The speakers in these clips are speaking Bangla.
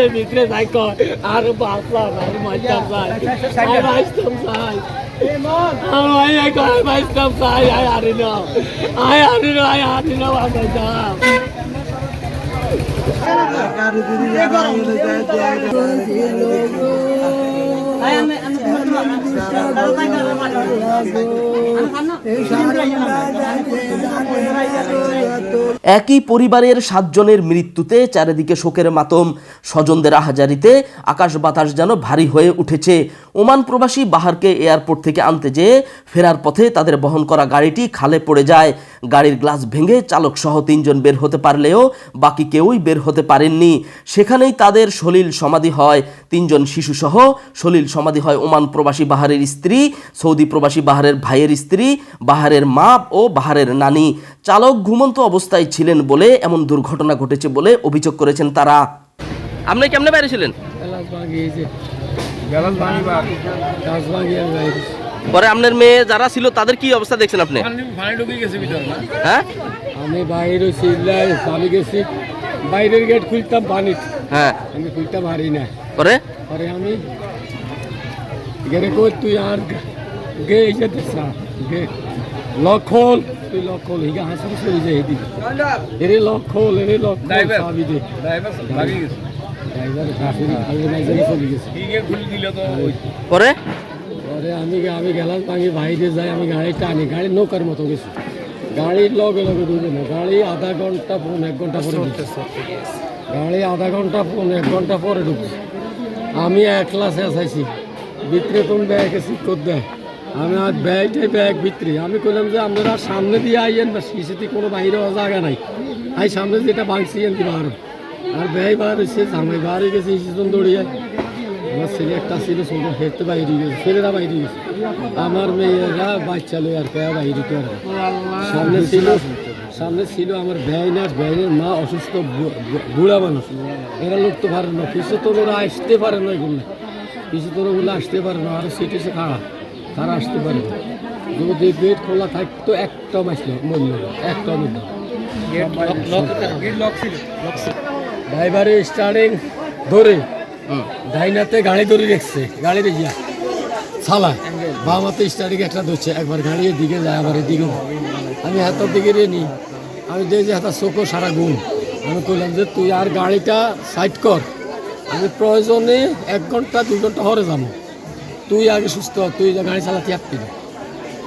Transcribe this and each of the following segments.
বাইরে ভিতরে যাই কয় আর বাঁচলাম আর মাইতাম চাই আর বাঁচতাম চাই আর মাইয়া কয় বাঁচতাম চাই আয় হারি না আয় হারি না আয় হারি না বাঁচাইতাম একই পরিবারের সাতজনের মৃত্যুতে চারিদিকে শোকের মাতম। স্বজনদের আহাজারিতে আকাশ বাতাস যেন ভারী হয়ে উঠেছে। ওমান প্রবাসী বাহারকে এয়ারপোর্ট থেকে আনতে যেয়ে ফেরার পথে তাদের বহন করা গাড়িটি খালে পড়ে যায়। গাড়ির গ্লাস ভেঙে চালক সহ তিনজন বের হতে পারলেও বাকি কেউই বের হতে পারেননি। সেখানেই তাদের সলিল সমাধি হয়। তিনজন শিশুসহ সলিল সমাধি হয় ওমান প্রবাসী বাহারের স্ত্রী, সৌদি প্রবাসী বাহারের ভাইয়ের স্ত্রী, বাহারের মা ও বাহারের নানি। চালক ঘুমন্ত অবস্থায় ছিলেন বলে এমন দুর্ঘটনা ঘটেছে বলে অভিযোগ করেছেন তারা। আপনি কেমনে বাইরে ছিলেন? পরে আপনার মেয়ে যারা ছিল তাদের কি অবস্থা দেখছেন আপনি? হ্যাঁ? আমি বাইরে আমি গেছি। বাইরের গেট খুলতাম পানি হ্যাঁ। আমি খুলতাম পারি না। পরে? পরে আমি গেরে কই তুই আর গে এই যে দেশা গে। লক তুই লক হিগা হাসি চলে যায় এদিকে এরে লক খোল এরে লক খোল দে ড্রাইভার কাছে আমি নাইজারে চলে গেছে। পরে? পরে আমি আমি গেলাম আমি বাইরে যাই আমি গাড়ি টানি গাড়ি নৌকার মতো গেছি গাড়ির লগে লগে না গাড়ি আধা ঘণ্টা পৌনে এক ঘণ্টা পরে গাড়ি আধা ঘণ্টা পৌনে এক ঘণ্টা পরে ঢুকছে। আমি একলা শেষ আইছি ভিতরে কোন ব্যাগ ঠিক করে দেয়। আমি আর ব্যাগটাই ব্যাগ ভিতরে। আমি কইলাম যে আপনারা সামনে দিয়ে আইয়েন বা শিশিতে কোনো বাইরে জায়গা নাই। আই সামনে যেটা বাংছি এনতি বার। আর ব্যাগ বার হয়েছে জামাই বার হয়ে গেছে শিশিতন দৌড়িয়ে। আমার ছেলে একটা ছিল ছোট হেঁটে বাইরে গেছে ছেলেরা বাইরে গেছে। আমার মেয়েরা বাচ্চা লই আর কেয়া বাইরে তো। সামনে ছিল সামনে ছিল আমার ভ্যাইনার ভ্যাইনের মা অসুস্থ বুড়া মানুষ। এরা লোক তো পারে না কিছু তো ওরা আসতে পারে না এগুলো। কিছু তো ওগুলো আসতে পারে না আর সিটে সে খাড়া তারা আসতে পারে না। যদি গেট খোলা থাকতো একটা বাঁচল মূল্য একটা মূল্য ড্রাইভারে স্টার্টিং ধরে। ডাইনাতে গাড়ি ধরে রেখছে গাড়ি রেখিয়া সালা বামাতে স্টার্টিং একটা ধরছে, একবার গাড়ি দিকে যায়, আবার এদিকে আমি হাতের দিকে রে নি আমি দেখি যে হাতার চোখও সারা গুণ আমি কইলাম যে, তুই আর গাড়িটা সাইড কর, আমি প্রয়োজনে এক ঘণ্টা, দুই ঘণ্টা হরে যাব। তুই আগে সুস্থ তুই যে গাড়ি চালাতে পারতি না।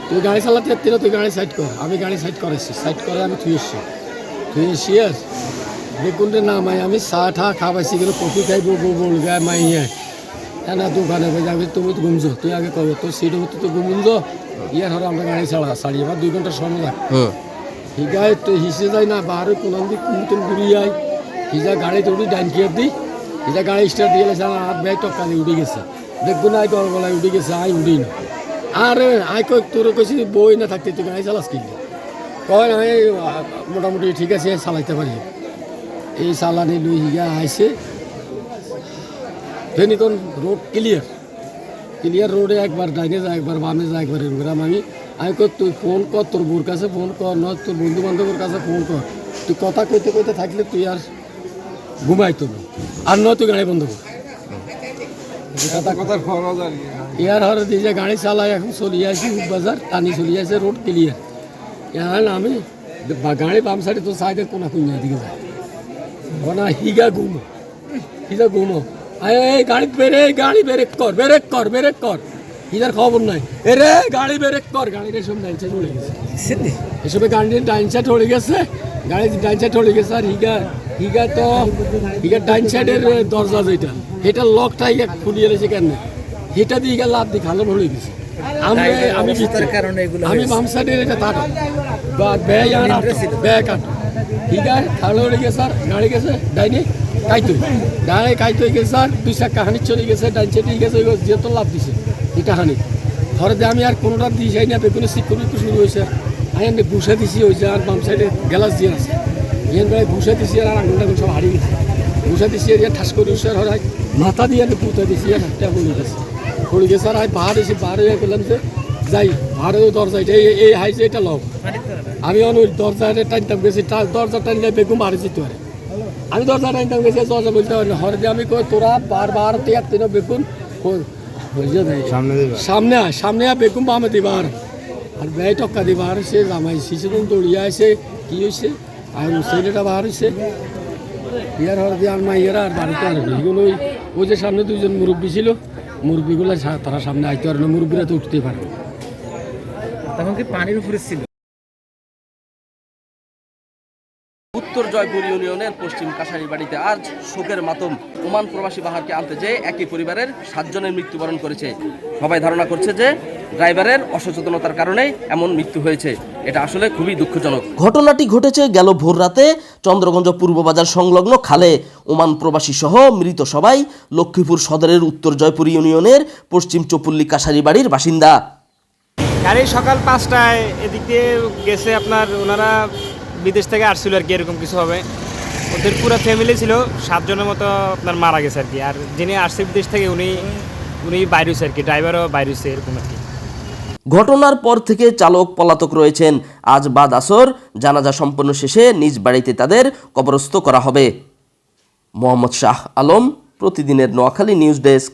তুই গাড়ি চালাতে পারতি না, তুই গাড়ি সাইড কর। আমি গাড়ি সাইড করেছি, সাইড করে আমি তুই এসছি তুই এসছি বেগুনটা না মাই আমি চা ঠা খাবাইছি কিন্তু কফি খাই বল বলগা মাই হ্যাঁ হ্যাঁ না দোকানে গিয়ে যাবি তুমি তো ঘুমছো তুই আগে কব তোর সিট মতো তো ঘুমুঞ্জ ইয়ার হরে আমরা গাড়ি ছাড়া ছাড়ি এবার দুই ঘণ্টা সময় লাগ হিগায় তো হিসে যায় না বাহারে কোন দিক কুমতুন ঘুরি যায় হিজা গাড়ি দৌড়ি ডাইন খেয়ে দিই হিজা গাড়ি স্টার্ট দিয়ে গেছে হাত ব্যাগ দিয়ে উঠে গেছে দেখব না গল গলায় উঠে গেছে আই উঠি না আরে আই কই তোর কইছি বই না থাকতে তুই গাড়ি চালাস কিনলে কয় আমি মোটামুটি ঠিক আছে চালাইতে পারি এই চালানি লুই হিগা আইসে ফেনিতন রোড ক্লিয়ার ক্লিয়ার রোডে একবার ডাইনে যায় একবার বামে যায় একবার এরকম আমি আমি কই তুই ফোন কর তোর বোর কাছে ফোন কর নয় তোর বন্ধু বান্ধবের কাছে ফোন কর। তুই কথা কইতে কইতে থাকলে তুই আর ঘুমাইতো না। আর নয় তুই গাড়ি বন্ধ কর। ইয়ার হরে দিয়ে গাড়ি চালাই এখন চলিয়ে আসি বাজার টানি চলিয়ে আসে রোড ক্লিয়ার এখন আমি গাড়ি বাম সাইডে তো সাইডে কোনা কোন দিকে যায়। ওনা হিগা ঘুমো হিগা ঘুমো আয় এই গাড়ি বেরে গাড়ি ব্রেক কর ব্রেক কর ব্রেক কর। ইধার খবর নাই। এরে গাড়ি ব্রেক কর। গাড়ির এসব ডাইন সাইড উড়ে গেছে। এসবে গাড়ির ডাইন সাইড উড়ে গেছে। গাড়ি ডাইন সাইড উড়ে গেছে। আর হিগা হিগা তো হিগা ডাইন সাইডের দরজা যেটা এটা লকটা হিগা খুলিয়ে রয়েছে কেন? এটা দিয়ে হিগা লাভ দিয়ে খালো উড়ে গেছে। আমি আমি ভিতরে কারণে এগুলো আমি বাম সাইডের এটা তাট বা ব্যয় আর ব্যয় কাট ঠিক আছে খালো উড়ে গেছে গেছে, ডাইনে কাইতুই। ডাইনে কাইতুই গেছে দুই চাকা হানি চলে গেছে, ডাইন সাইডে গেছে যেহেতু লাভ দিছে এটা হানি। ধরে আমি আর কোনোটা দিই যাই না বেগুনে সিকিউরিটি শুরু হয়েছে। আমি এমনি ঘুষে দিছি হয়েছে আর বাম সাইডে গ্যালাস দিয়ে আছে। ইয়ান বেড়ে ঘুষে দিছি আর আঙুল টাঙুল সব হারিয়ে গেছে। ঘুষে দিছি আর ইয়ান ঠাস করে উঠছে আর হরাই মাথা দিয়ে আমি পুঁতে দিছি আর হাতটা পড়ে গেছে পড়ে গেছে আর আমি বাহার এসে বাহার হয়ে গেলাম যে, যাই বাহারে ওই দরজা, এই হাই যে এটা লক আমি অন ওই দরজাটা টানতাম গেছি দরজা টানলে বেগুন বাড়ি যেতে পারে। আমি দরজা নাইতাম গেছি দরজা বলতে পারি না হরে আমি কই তোরা বারবার তিয়ার তিন বেকুন কই- সামনে সামনে আয় সামনে আয় বেকুন বামে দিবার। আর ব্যয় টক্কা দিবার সে জামাই শিশুদিন দৌড়িয়ে আসে কি হয়েছে আর ছেলেটা বার হয়েছে ইয়ার হর দিয়ে আর মাইয়েরা আর বাড়িতে আর এগুলো ওই ওই যে সামনে দুজন মুরব্বী ছিল মুরব্বীগুলো তারা সামনে আইতে পারে না মুরব্বীরা তো উঠতেই পারে তখন কি পানির উপরে ছিল? জয়পুর ইউনিয়নের পশ্চিম কাছারি বাড়িতে আজ শোকের মাতম। ওমান প্রবাসী বাহারকে আনতে যেয়ে একই পরিবারের সাতজনের মৃত্যুবরণ করেছে। সবাই ধারণা করছে যে ড্রাইভারের অসচেতনতার কারণে এমন মৃত্যু হয়েছে। এটা আসলে খুবই দুঃখজনক। ঘটনাটি ঘটেছে গেল ভোর রাতে চন্দ্রগঞ্জ পূর্ববাজার সংলগ্ন খালে। ওমান প্রবাসী সহ মৃত সবাই লক্ষ্মীপুর সদরের উত্তর জয়পুর ইউনিয়নের পশ্চিম চপুল্লি কাছারি বাড়ির বাসিন্দা। গাড়ি সকাল পাঁচটায় এদিক দিয়ে গেছে আপনার ওনারা বিদেশ থেকে আসছিল আর কি, এরকম কিছু হবে। ওদের পুরো ফ্যামিলি ছিল, সাতজনের মতো আপনার মারা গেছে আর কি। আর যিনি আসছে বিদেশ থেকে, উনি উনি বাইরে আর কি ড্রাইভারও বাইরে এরকম আর কি। ঘটনার পর থেকে চালক পলাতক রয়েছেন। আজ বাদ আসর, জানাজা সম্পন্ন শেষে নিজ বাড়িতে তাদের কবরস্থ করা হবে। মোহাম্মদ শাহ আলম, প্রতিদিনের নোয়াখালী নিউজ ডেস্ক।